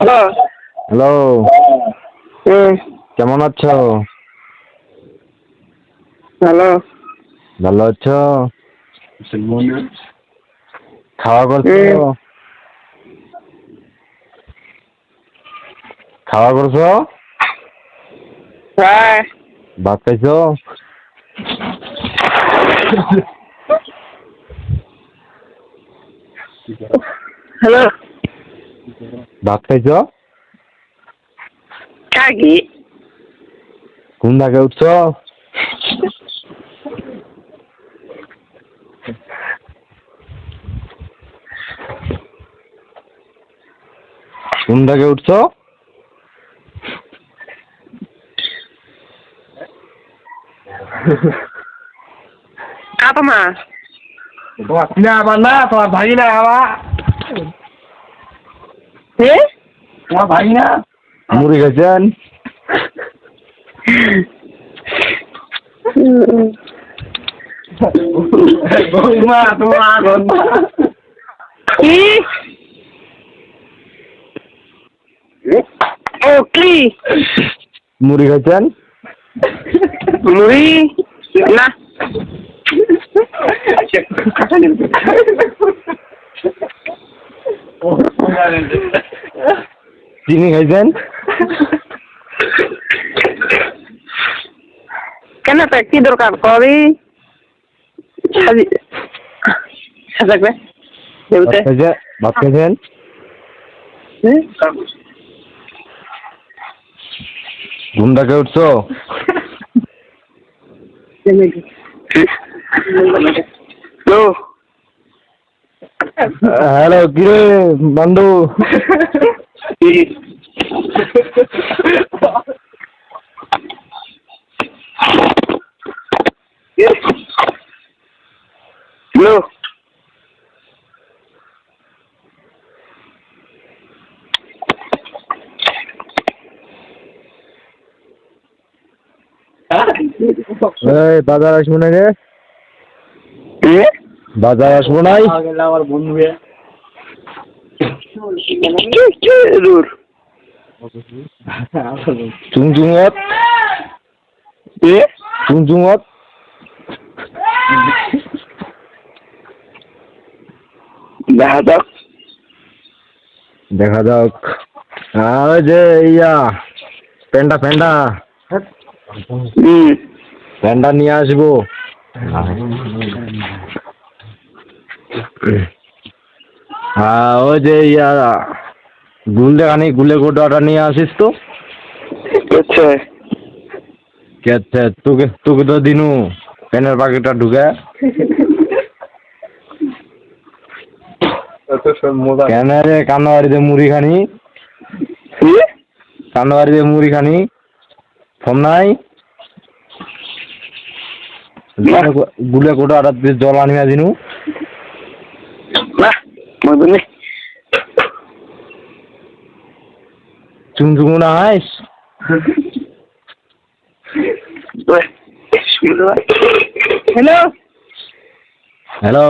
Hello. Hello. কেমন আছো? Hello ভালো আছো? খাওয়া করছ? খাওয়া করছ? হ্যাঁ। ভাত খাইছো? হ্যালো। ভাত খাইছো? কাকি ঘুম থেকে উঠছো? ঘুম থেকে উঠছো? কাতো মা তোমার চিনা আমার না তোমার ভাই না আমার হে তোমার ভাই না মুড়ি খাইছেন বৌমা তোমার বৌমা কি ও কি মুড়ি খাইছেন মুড়ি না চিনি খাইছেন কেন তো কি দরকার? কবি? সাজি ভাত খাইছেন ঘুম থেকে উঠছো? হ্যালো হ্যালো কিরে বন্ধু? হ্যালো এই বাজার আসব না রে বাজার আসব নাই? আমার বন্ধু দূর চুংচুঙত চুংচুঙত দেখা যাক। দেখা যাক। আর যে ইয়া, প্যান্ডা প্যান্ডা। প্যান্ডা নিয়ে আসব। হ্যাঁ ওই যে ইয়া গুলে খানি গুলে কোটাটা নিয়ে আসিস তো। আচ্ছা কেছে তোকে তোকে তো দিনু প্যানের পাখিটা ঢুকে। কেন রে কানোয়ারিতে মুড়ি খানি? কি? কানোয়ারিতে মুড়ি খানি? ফোন নাই? গুলে কোটাটা জল আনিয়া দিনু না বুঝলি চুমচুমু না হাইস হ্যালো হ্যালো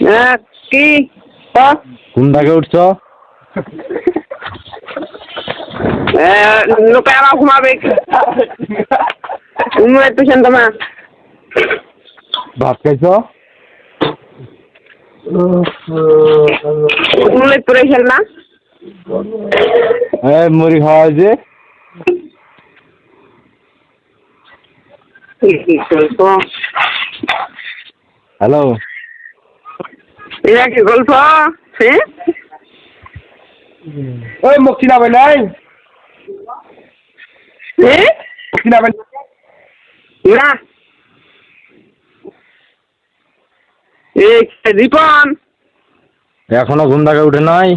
হ্যাঁ কি কোন থেকে উঠছ হ্যাঁ, লোকে আবার ঘুমাবে ঘুমাবে তুই শান্ত মা ভাত খাইছ ঘুমলে পড়ে খেল না এই মুড়ি খাওয়া হয়েছে। হ্যালো। এরা কি গল্প? হ্যাঁ? ওই মুখ চিনাবে নাই? হ্যাঁ? চিনাবে না এই রিপন। এখনও ঘুম থেকে উঠে নাই?